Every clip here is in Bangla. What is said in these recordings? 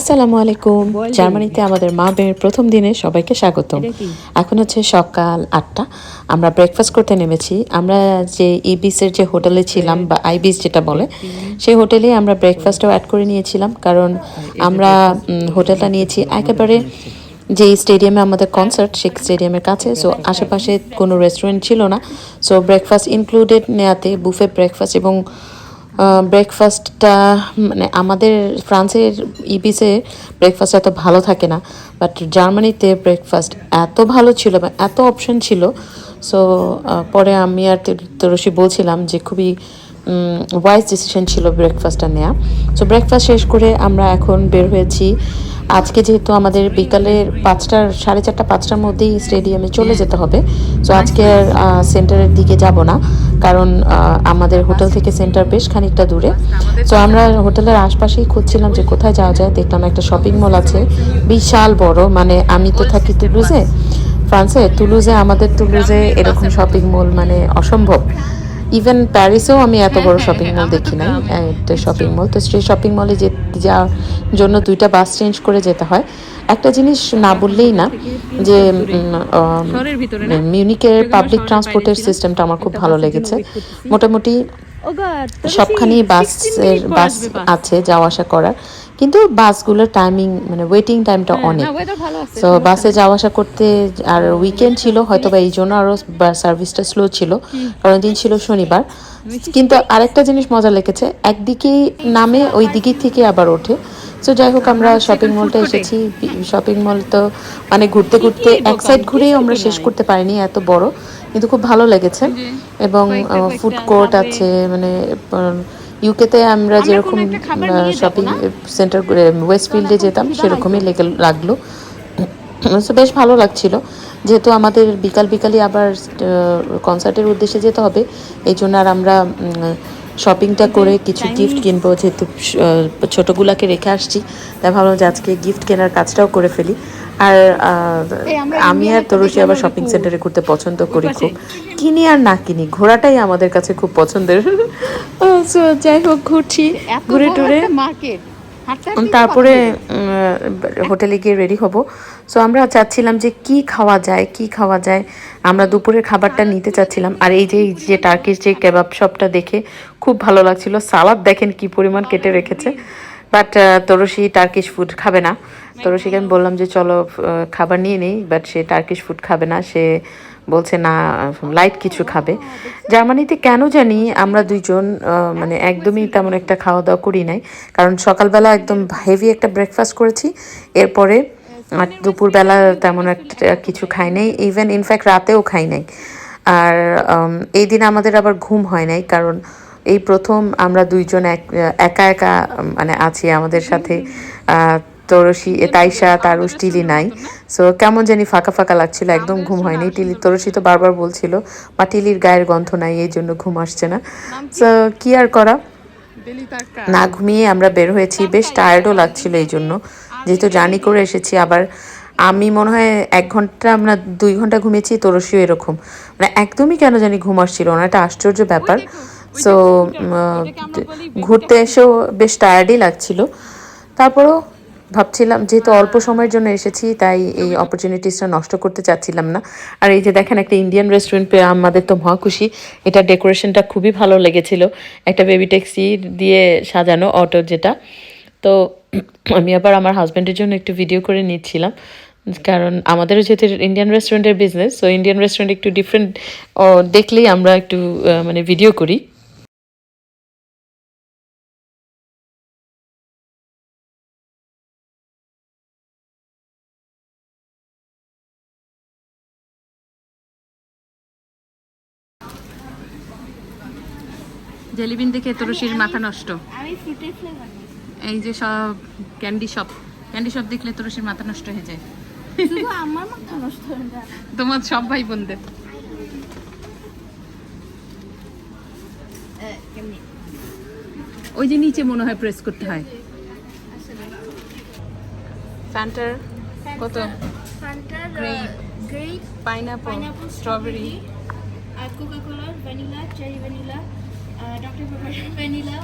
আসসালামু আলাইকুম। জার্মানিতে আমাদের মা বের প্রথম দিনে সবাইকে স্বাগত এখন হচ্ছে সকাল আটটা। আমরা ব্রেকফাস্ট করতে নেমেছি। আমরা যে ইবিসের যে হোটেলে ছিলাম বা আইবিস যেটা বলে সেই হোটেলে আমরা ব্রেকফাস্টও অ্যাড করে নিয়েছিলাম। কারণ আমরা হোটেলটা নিয়েছি। একেবারে যে স্টেডিয়ামে আমাদের কনসার্ট সেই স্টেডিয়ামের কাছে। সো আশেপাশে কোনো রেস্টুরেন্ট ছিল না। সো ব্রেকফাস্ট ইনক্লুডেড নেয়াতে বুফে ব্রেকফাস্ট এবং ব্রেকফাস্টটা মানে আমাদের ফ্রান্সের ইবিসে ব্রেকফাস্ট এত ভালো থাকে না বাট জার্মানিতে ব্রেকফাস্ট এত ভালো ছিল বা এত অপশন ছিল সো পরে আমি আর তরসি বলছিলাম যে খুবই ওয়াইজ ডিসিশন ছিল ব্রেকফাস্টটা নেওয়া সো ব্রেকফাস্ট শেষ করে আমরা এখন বের হয়েছি আজকে যেহেতু আমাদের বিকালের পাঁচটার, সাড়ে চারটা, পাঁচটার মধ্যেই স্টেডিয়ামে চলে যেতে হবে। সো আজকে আর সেন্টারের দিকে যাব না। কারণ আমাদের হোটেল থেকে সেন্টার বেশ খানিকটা দূরে। তো আমরা হোটেলের আশপাশেই খুঁজছিলাম যে কোথায় যাওয়া যায়। দেখলাম একটা শপিং মল আছে। বিশাল বড়। মানে আমি তো থাকি তুলুজে। ফ্রান্সে, তুলুজে, আমাদের তুলুজে এরকম শপিং মল মানে অসম্ভব। ইভেন প্যারিসেও আমি এত বড় শপিং মল দেখি নাই। একটা শপিং মল তো সেই শপিং মলে যে যাওয়ার জন্য দুইটা বাস চেঞ্জ করে যেতে হয় একটা জিনিস না বললেই না যে? মিউনিকের পাবলিক ট্রান্সপোর্টের সিস্টেমটা আমার খুব ভালো লেগেছে। মোটামুটি ও God, তাহলে সবখানি সেই 16 বাসের বাস। আছে যাওয়া আসা করার। কিন্তু বাসগুলোর টাইমিং মানে ওয়েটিং টাইমটা হ্যাঁ, অনেক। তো বাসে যাওয়া আসা করতে আর উইকেন্ড ছিল হয়তো বা এই জন্য আরও সার্ভিসটা স্লো ছিল কারণ দিন ছিল শনিবার। কিন্তু আরেকটা জিনিস মজা লেগেছে একদিকেই নামে ওই দিকের থেকে আবার ওঠে। তো যাই হোক আমরা শপিং মলটা এসেছি শপিং মল তো মানে ঘুরতে ঘুরতে এক সাইড ঘুরেই আমরা শেষ করতে পারিনি এত বড়। কিন্তু খুব ভালো লেগেছে। এবং ফুড কোর্ট আছে মানে ইউকেতে আমরা যেরকম শপিং? সেন্টার ওয়েস্টফিল্ডে যেতাম সেরকমই লেগে লাগল। তো বেশ ভালো লাগছিল। যেহেতু আমাদের বিকাল বিকালই আবার কনসার্টের উদ্দেশ্যে যেতে হবে এই জন্য আর আমরা শপিংটা করে কিছু গিফট কিনবো যেহেতু ছোটগুলাকে রেখে আসছি তাই ভাবলাম যে আজকে গিফট কেনার কাজটাও করে ফেলি। আর আমি আর তরুষি আবার শপিং সেন্টারে ঘুরতে পছন্দ করি খুব। কিনি আর না কিনি ঘোরাটাই আমাদের কাছে খুব পছন্দের। যাই হোক ঘুরছি ঘুরে টুরে। তো তারপরে হোটেলে গিয়ে রেডি হব। সো আমরা চাচ্ছিলাম যে কি খাওয়া যায় কি খাওয়া যায়। আমরা দুপুরের খাবারটা নিতে চাচ্ছিলাম। আর এই যে এই যে টার্কিশ যে কেবাব শপটা দেখে খুব ভালো লাগছিল। সালাদ দেখেন কি পরিমাণ কেটে রেখেছে। বাট তরসি টার্কিশ ফুড খাবে না। তরসিকে আমি বললাম যে চলো খাবার নিয়ে নিই বাট সে টার্কিশ ফুড খাবে না। সে বলছে না লাইট কিছু খাবে। জার্মানিতে কেন জানি আমরা দুইজন মানে একদমই তেমন একটা খাওয়া দাওয়া করি নাই। কারণ সকালবেলা একদম হেভি একটা ব্রেকফাস্ট করেছি। এরপরে আর দুপুরবেলা তেমন একটা কিছু খাই নাই। ইভেন ইনফ্যাক্ট রাতেও খাই নাই। আর এই দিন আমাদের আবার ঘুম হয় নাই কারণ এই প্রথম আমরা দুইজন এক, একা একা মানে আছি আমাদের সাথে। তরসি তাইশা তারুষ টিলি নাই। সো কেমন জানি ফাঁকা ফাঁকা লাগছিল, একদম ঘুম হয়নি। টিলি, তরসি তো বারবার বলছিল বা টিলির গায়ের গন্ধ নাই, এই জন্য ঘুম আসছে না। সো কি আর করা? না ঘুমিয়ে আমরা বের হয়েছি। বেশ টায়ার্ডও লাগছিল এই জন্য। যেহেতু জার্নি করে এসেছি, আবার আমি মনে হয় এক ঘণ্টা, আমরা দুই ঘণ্টা ঘুমিয়েছি, তোরসিও এরকম। মানে একদমই কেন জানি ঘুম আসছিল না একটা আশ্চর্য ব্যাপার। সো ঘুরতে এসেও বেশ টায়ার্ডই লাগছিল। তারপরও ভাবছিলাম যেহেতু অল্প সময়ের জন্য এসেছি তাই এই অপরচুনিটিসটা নষ্ট করতে চাচ্ছিলাম না। আর এই যে দেখেন একটা ইন্ডিয়ান রেস্টুরেন্ট পেয়ে আমাদের তো মহা খুশি। এটা ডেকোরেশনটা খুবই ভালো লেগেছিল। একটা বেবি ট্যাক্সি দিয়ে সাজানো অটো যেটা। তো আমি আবার আমার হাজব্যান্ডের জন্য একটু ভিডিও করে নিচ্ছিলাম। কারণ আমাদেরও যেহেতু ইন্ডিয়ান রেস্টুরেন্টের বিজনেস তো ইন্ডিয়ান রেস্টুরেন্ট একটু ডিফারেন্ট দেখলেই আমরা একটু মানে ভিডিও করি। জেলিবিন দেখে তরুষির মাথা নষ্ট। এই যে সব ক্যান্ডি শপ ক্যান্ডি শপ দেখলে তরুষির মাথা নষ্ট হয়ে যায়। শুধু আমার মাথা নষ্ট হয়ে যায়। তোমার সব ভাই বোনদের। ওই যে নিচে মনে হয় প্রেস করতে হয়। ফ্যান্টার কত. গ্রেপ পাইনাপল স্ট্রবেরি আর Coca Cola vanilla cherry vanilla Doctor Pepper vanilla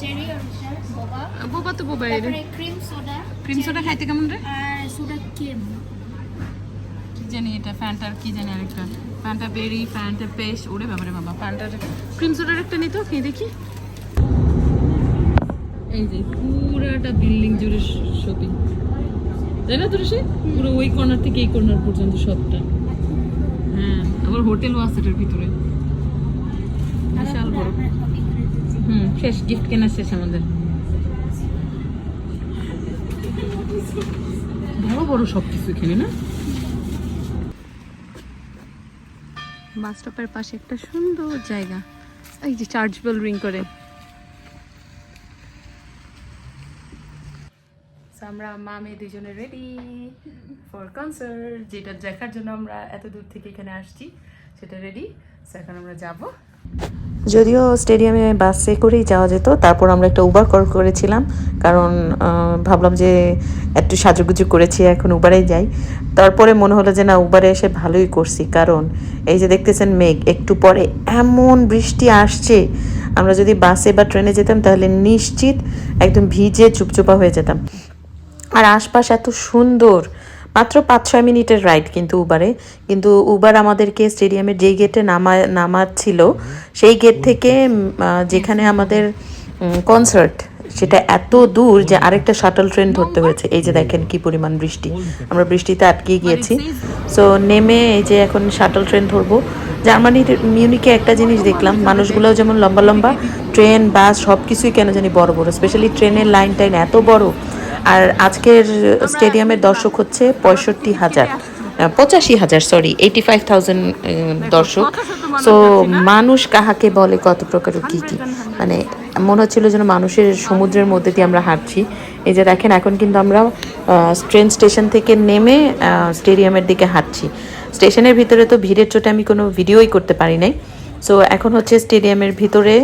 cherry original boba. Boba তো বোবা তারপরে ক্রিম সোডা ক্রিম সোডা খাইতে কেমন রে? আর সোডা ক্রিম কি জানি এটা ফ্যান্টার কি জানি আরেকটা। ফ্যান্টা বেরি ফ্যান্টা পেস্ট ওরে বাবারে বাবা ফ্যান্টার ক্রিম সোডার একটা নিত খেয়ে দেখি। এই যে পুরাটা বিল্ডিং জুড়ে শপিং তাই না তুলসী? পুরো ওই কর্নার থেকে এই কর্নার পর্যন্ত সবটা। হ্যাঁ আবার হোটেলও আছে এটার ভিতরে। হুম শেষ গিফট কেনা শেষ আমাদের। বড় বড় সব কিছু এখানে না? বাস স্টপের পাশে একটা সুন্দর জায়গা। এই যে চার্জ বেল রিং করে আমরা মা মেয়ে দুজনে রেডি ফর কনসার্ট যেটা দেখার জন্য আমরা এত দূর থেকে এখানে আসছি সেটা রেডি এখন আমরা যাব। যদিও স্টেডিয়ামে বাসে করেই যাওয়া যেত, তারপর আমরা একটা উবার কল করেছিলাম, কারণ ভাবলাম যে একটু সাজুগুজু করেছি, এখন উবারেই যাই। তারপরে মনে হলো যে না উবারে এসে ভালোই করছি, কারণ এই যে দেখতেছেন মেঘ, একটু পরে এমন বৃষ্টি আসছে। আমরা যদি বাসে বা ট্রেনে যেতাম, তাহলে নিশ্চিত একদম ভিজে চুপচুপা হয়ে যেতাম। আর আশপাশ এত সুন্দর মাত্র পাঁচ ছয় মিনিটের রাইড কিন্তু উবারে কিন্তু উবার আমাদেরকে স্টেডিয়ামের যেই গেটে নামা, নামাচ্ছিল, সেই গেট থেকে যেখানে আমাদের কনসার্ট সেটা এত দূর যে আরেকটা শাটল ট্রেন ধরতে হয়েছে। এই যে দেখেন কি পরিমাণ বৃষ্টি। আমরা বৃষ্টিতে আটকে গিয়েছি। সো নেমে এই যে এখন শাটল ট্রেন ধরবো। জার্মানির মিউনিকে একটা জিনিস দেখলাম, মানুষগুলোও যেমন লম্বা লম্বা ট্রেন বাস সব কিছুই কেন জানি বড় বড় স্পেশালি ট্রেনের লাইন টাইন এত বড়। আর আজকের স্টেডিয়ামের দর্শক হচ্ছে পঁয়ষট্টি হাজার পঁচাশি হাজার সরি এইটি ফাইভ থাউজেন্ড দর্শক। সো মানুষ কাহাকে বলে, কত প্রকার কি কি? মানে মনে হচ্ছিল যেন মানুষের সমুদ্রের মধ্যে দিয়ে আমরা হাঁটছি। এই যে দেখেন, এখন কিন্তু আমরা ট্রেন স্টেশন থেকে নেমে স্টেডিয়ামের দিকে হাঁটছি। স্টেশনের ভিতরে তো ভিড়ের চোটে আমি কোনো ভিডিওই করতে পারি নাই। সো এখন হচ্ছে স্টেডিয়ামের ভিতরে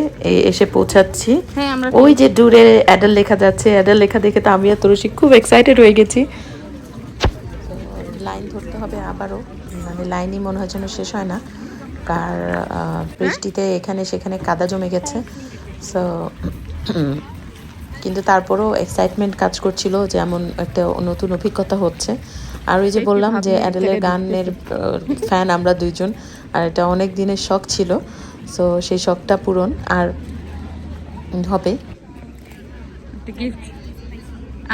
এসে পৌঁছাচ্ছি। হ্যাঁ ওই যে দূরে অ্যাডাল লেখা যাচ্ছে অ্যাডাল লেখা দেখে তো আমি আর তুলসী খুব এক্সাইটেড হয়ে গেছি। লাইন ধরতে হবে আবারও। মানে লাইনই মনে হয় যেন শেষ হয় না। কার বৃষ্টিতে এখানে সেখানে কাদা জমে গেছে। সো কিন্তু তারপরও এক্সাইটমেন্ট কাজ করছিল যেমন একটা নতুন অভিজ্ঞতা হচ্ছে। আর ওই যে বললাম যে অ্যাডেলের গানের ফ্যান আমরা দুইজন। আর এটা অনেক দিনের শখ ছিল সো সেই শখটা পূরণ আর হবে।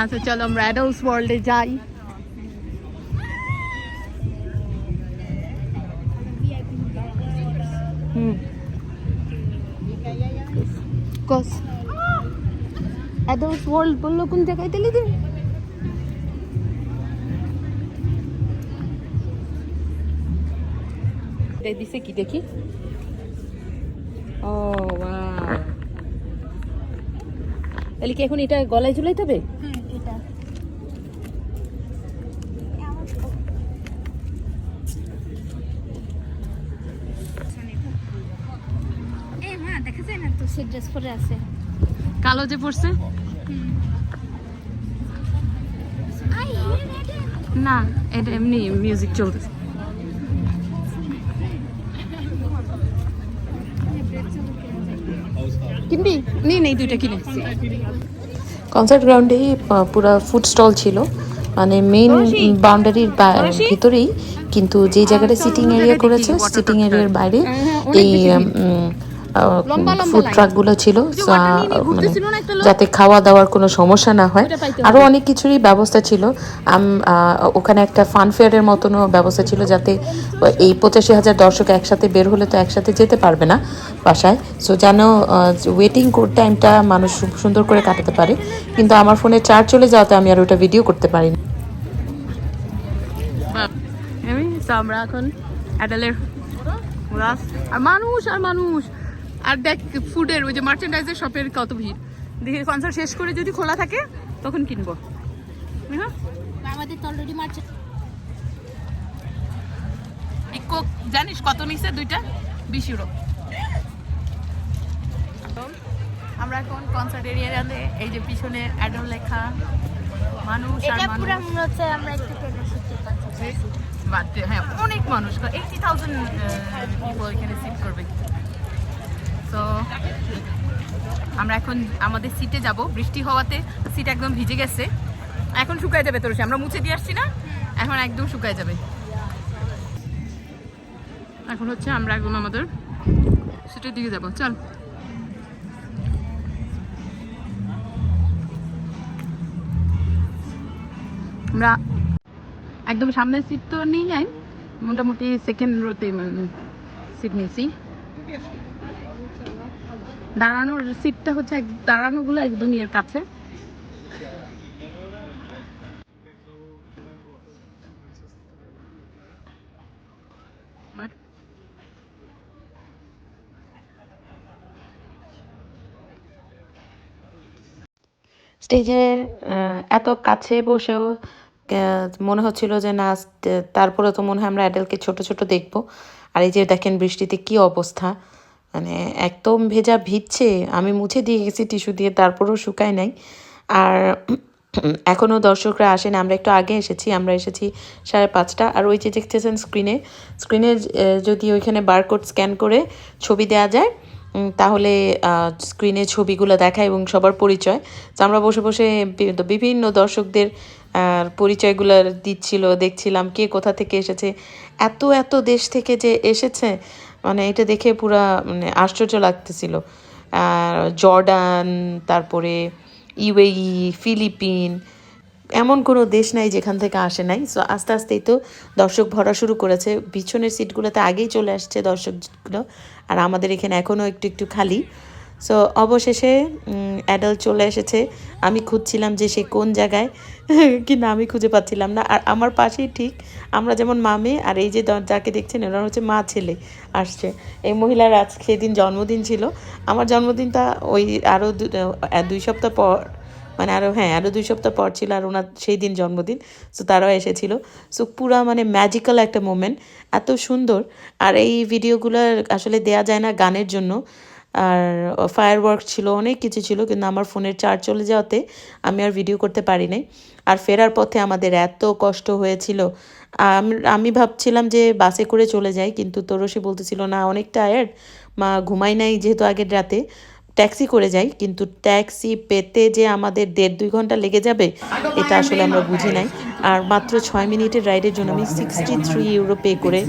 আচ্ছা চলো আমরা অ্যাডাল্টস ওয়ার্ল্ডে যাই। হুম। কস অ্যাডাল্টস ওয়ার্ল্ড বলল কোন জায়গায় দিলি দিন দিছে কি দেখি ও ওয়াও তাহলে কি এখন এটা গলায় ঝুলাইতে হবে? হুম এটা। এ মা দেখা যায় না তো সে ড্রেস পরে আছে? কালো যে পড়ছে না এটা এমনি মিউজিক চলতেছে। কিনবি? দুইটা কিনে। কনসার্ট গ্রাউন্ডেই পুরো ফুড স্টল ছিল। মানে মেইন বাউন্ডারির ভিতরেই। কিন্তু যে জায়গাটা সিটিং এরিয়া করেছে সিটিং এরিয়ার বাইরে এই ফুড ট্রাকগুলো ছিল মানে যাতে খাওয়া দাওয়ার কোনো সমস্যা না হয়। আরও অনেক কিছুরই ব্যবস্থা ছিল। ওখানে একটা ফান ফেয়ারের মতনও ব্যবস্থা ছিল যাতে এই পঁচাশি হাজার দর্শক একসাথে বের হলে তো একসাথে যেতে পারবে না বাসায়। সো যেন ওয়েটিং টাইমটা মানুষ সুন্দর করে কাটাতে পারে। কিন্তু আমার ফোনে চার্জ চলে যাওয়াতে আমি আর ওটা ভিডিও করতে পারিনি তো আমরা এখন অ্যাডালের আর মানুষ আর মানুষ। আর দেখ ফুডের ওই যে মার্চেন্ডাইজের শপের কত ভিড়। দেখি কনসার্ট শেষ করে যদি খোলা থাকে তখন কিনবো। হ্যাঁ আমাদের তো অলরেডি মার্চ এই কোক জানিস কত নিছে দুইটা? বিশ ইউরো আমরা এখন কনসার্ট এরিয়াতে এই যে পিছনে অ্যাডল লেখা মানুষ আর এটা পুরো মনে হচ্ছে আমরা একটু পারছি হ্যাঁ অনেক মানুষ। এইটি থাউজেন্ড পিপল এখানে সিট করবে। তো আমরা এখন আমাদের সিটে যাব। বৃষ্টি হওয়াতে সিট একদম ভিজে গেছে। এখন শুকায় যাবে তোর আমরা মুছে দিয়ে আসছি না? এখন একদম শুকায় যাবে। এখন হচ্ছে আমরা একদম আমাদের সিটের দিকে যাব। চল। আমরা একদম সামনের সিট তো নিয়ে যাই মোটামুটি সেকেন্ড রোতে সিট নিয়েছি। দাঁড়ানোর সিটটা হচ্ছে দাঁড়ানোগুলো একদম এর কাছে। স্টেজের এত কাছে বসেও মনে হচ্ছিল যে না তারপরে তো মনে হয় আমরা অ্যাডেলকে ছোট ছোট দেখব। আর এই যে দেখেন বৃষ্টিতে কি অবস্থা। মানে একদম ভেজা ভিজছে, আমি মুছে দিয়ে গেছি টিস্যু দিয়ে, তারপরেও শুকায় নাই। আর এখনও দর্শকরা আসেন, আমরা একটু আগে এসেছি, আমরা এসেছি সাড়ে পাঁচটা। আর ওই যে দেখতেছেন স্ক্রিনে স্ক্রিনে যদি ওইখানে বারকোড স্ক্যান করে ছবি দেওয়া যায় তাহলে স্ক্রিনে ছবিগুলো দেখা এবং সবার পরিচয়। তো আমরা বসে বসে বিভিন্ন দর্শকদের পরিচয়গুলো দিচ্ছিল, দেখছিলাম কে কোথা থেকে এসেছে। এত এত দেশ থেকে যে এসেছে মানে এটা দেখে পুরা মানে আশ্চর্য লাগতেছিল। আর জর্ডান, তারপরে ইউএই, ফিলিপিন, এমন কোনো দেশ নাই যেখান থেকে আসে নাই। সো আস্তে আস্তেই তো দর্শক ভরা শুরু করেছে। পিছনের সিটগুলোতে আগেই চলে আসছে দর্শকগুলো। আর আমাদের এখানে এখনও একটু একটু খালি। সো অবশেষে অ্যাডাল্ট চলে এসেছে। আমি খুঁজছিলাম যে সে কোন জায়গায়, কিন্তু আমি খুঁজে পাচ্ছিলাম না। আর আমার পাশেই ঠিক আমরা যেমন মামে আর এই যে যাকে দেখছেন এরা হচ্ছে মা, ছেলে আসছে। এই মহিলার আজ সেদিন জন্মদিন ছিল। আমার জন্মদিনটা ওই আরও দুই সপ্তাহ পর মানে আরও হ্যাঁ আরও দুই সপ্তাহ পর ছিল আর ওনার সেই দিন জন্মদিন। সো তারাও এসেছিল। সো পুরা মানে ম্যাজিক্যাল একটা মোমেন্ট এত সুন্দর। আর এই ভিডিওগুলো আসলে দেয়া যায় না গানের জন্য। আর ফায়ার ওয়ার্ক ছিল, অনেক কিছু ছিল, কিন্তু আমার ফোনের চার্জ চলে যাওয়াতে আমি আর ভিডিও করতে পারি নাই। আর ফেরার পথে আমাদের এত কষ্ট হয়েছিল। আমি ভাবছিলাম যে বাসে করে চলে যাই, কিন্তু তোরসি বলতেছিল, না, অনেক টায়ার্ড মা ঘুমাই নাই যেহেতু আগের রাতে। ট্যাক্সি করে যাই, কিন্তু ট্যাক্সি পেতে যে আমাদের দেড় দুই ঘণ্টা লেগে যাবে, এটা আসলে আমরা বুঝি নাই। আর মাত্র ছয় মিনিটের রাইডের জন্য আমি সিক্সটি থ্রি ইউরো পে করে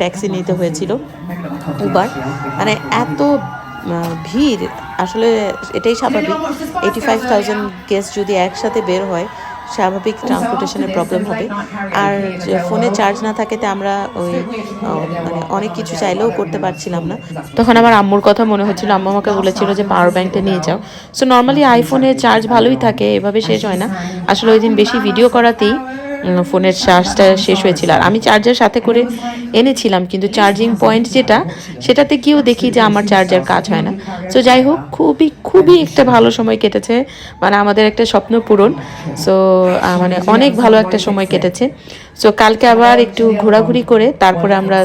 ট্যাক্সি নিতে হয়েছিল উবার মানে এত ভিড় আসলে এটাই স্বাভাবিক। এইটি ফাইভ থাউজেন্ড গেস্ট যদি একসাথে বের হয় স্বাভাবিক ট্রান্সপোর্টেশনের প্রবলেম হবে। আর ফোনে চার্জ না থাকেতে আমরা ওই মানে অনেক কিছু চাইলেও করতে পারছিলাম না। তখন আমার আম্মুর কথা মনে হচ্ছিল আম্মু আমাকে বলেছিল যে পাওয়ার ব্যাংকটা নিয়ে যাও। সো নর্মালি আইফোনে চার্জ ভালোই থাকে এভাবে শেষ হয় না। আসলে ওই দিন বেশি ভিডিও করাতেই ফোনের চার্জটা শেষ হয়েছিল। আর আমি চার্জার সাথে করে এনেছিলাম, কিন্তু চার্জিং পয়েন্ট যেটা, সেটাতে গিয়েও দেখি যে আমার চার্জার কাজ হয় না। সো যাই হোক, খুবই খুবই একটা ভালো সময় কেটেছে। মানে আমাদের একটা স্বপ্ন পূরণ। সো মানে অনেক ভালো একটা সময় কেটেছে। সো কালকে আবার একটু ঘোরাঘুরি করে তারপরে আমরা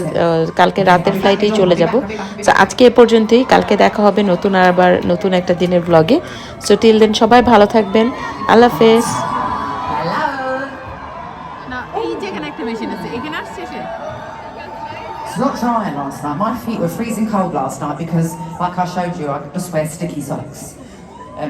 কালকে রাতের ফ্লাইটেই চলে যাব। সো আজকে এ পর্যন্তই। কালকে দেখা হবে নতুন আর আবার নতুন একটা দিনের ব্লগে সো টিল দেন সবাই ভালো থাকবেন। আল্লাহ হাফেজ। Not drying last night. My feet were freezing cold last night because, like I showed you, I could just wear sticky socks.